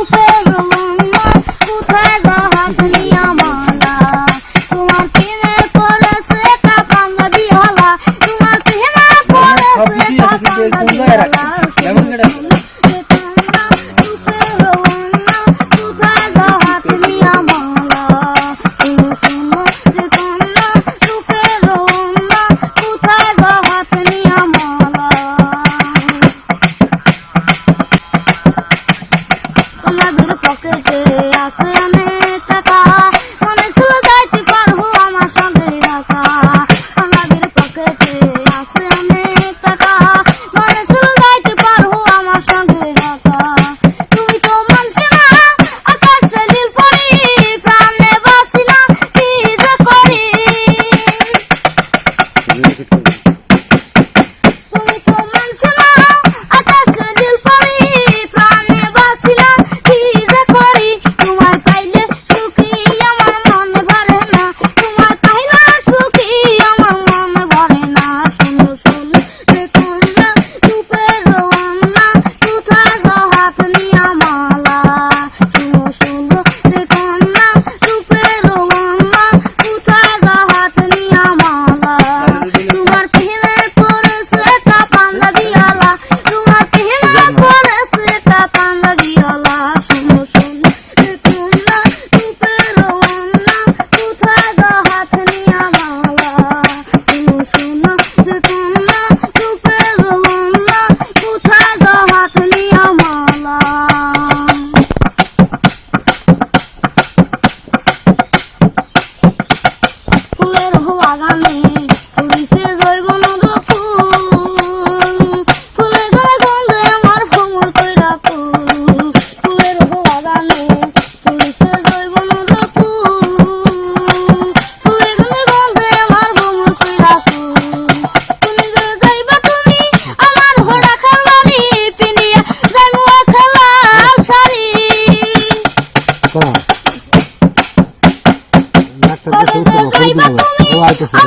কোথায় কোন ডাক্তার কবে কে যে শুনছো যাইবা তুমি ও আইতেছে